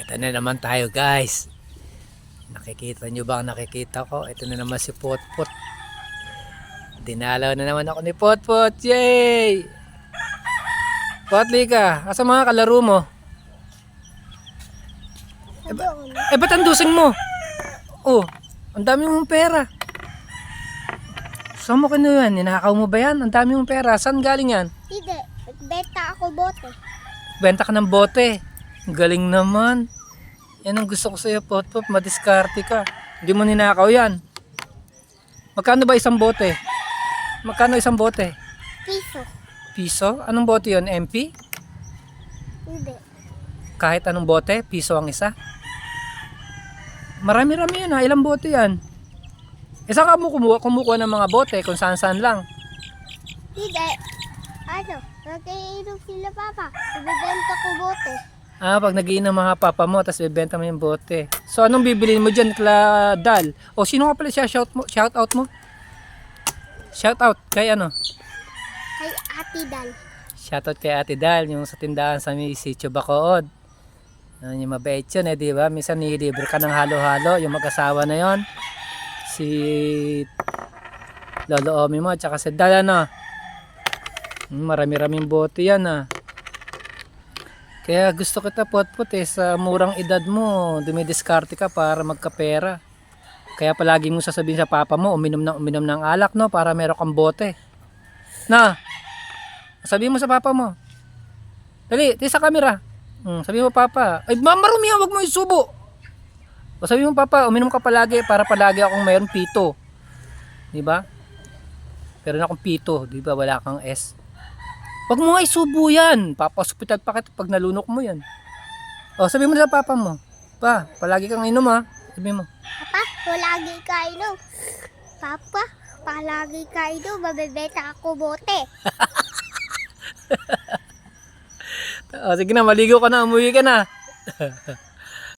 Ito na naman tayo guys. Nakikita nyo ba ang nakikita ko? Ito na naman si Potpot. Dinalaw na naman ako ni Potpot. Yay! Potli ka, asa mga kalaro mo? Eh, ba- eh ba't ang dusing mo? Oh, ang dami mong pera. Saan mo kinuha yan? Ninakaw mo ba yan? Ang dami mong pera. Saan galing yan? Hindi. Nagbenta ako bote. Benta ka ng bote. Galing naman. Yan ang gusto ko sa'yo, Potpot. Madiskarte ka. Hindi mo ninakaw yan. Magkano ba isang bote? Magkano isang bote? Piso. Piso? Anong bote yon MP? Hindi. Kahit anong bote? Piso ang isa? Marami-rami yan ha. Ilang bote yan? Isa ka mo kumuha, kumukuha ng mga bote kung saan-saan lang. Hindi. Ano? Nagkainom sila papa. Nagbibenta ko bote. Ah, pag nagiinom mga papa mo, tapos bibenta mo yung bote. So, anong bibilin mo dyan, Kla Dal? O, sino nga pala siya? Shout, mo, shout out mo? Shout out kay ano? Kay Ate Dal. Shout out kay Ate Dal, yung sa tindahan sa may sitio Bacood. Ano yung mabait yun eh, di ba? Minsan nilibre ka ng halo-halo, yung mag-asawa na yon Si Lolo Omi mo, at saka si Dal, ano? Hmm, Marami-raming bote yan ah. Kaya gusto kita pot-pot eh, sa murang edad mo, dumidiskarte ka para magkapera. Kaya palagi mo sasabihin sa papa mo, uminom ng uminom ng alak no, para meron kang bote. Na, sabihin mo sa papa mo. Dali, di sa camera. Hmm, sabihin mo papa, ay mamarumi yan, wag mo isubo. O sabihin mo papa, uminom ka palagi para palagi akong mayroon pito. Di ba? Pero na akong pito, di ba? Wala kang S. Wag mo nga isubo yan. Papahospital pa kita pag nalunok mo yan. O, sabi mo sa papa mo. Pa, palagi kang inom ha. Sabi mo. Papa, palagi ka inom. Papa, palagi ka inom. Mabibenta ako bote. O, sige na, maligo ka na, umuwi ka na.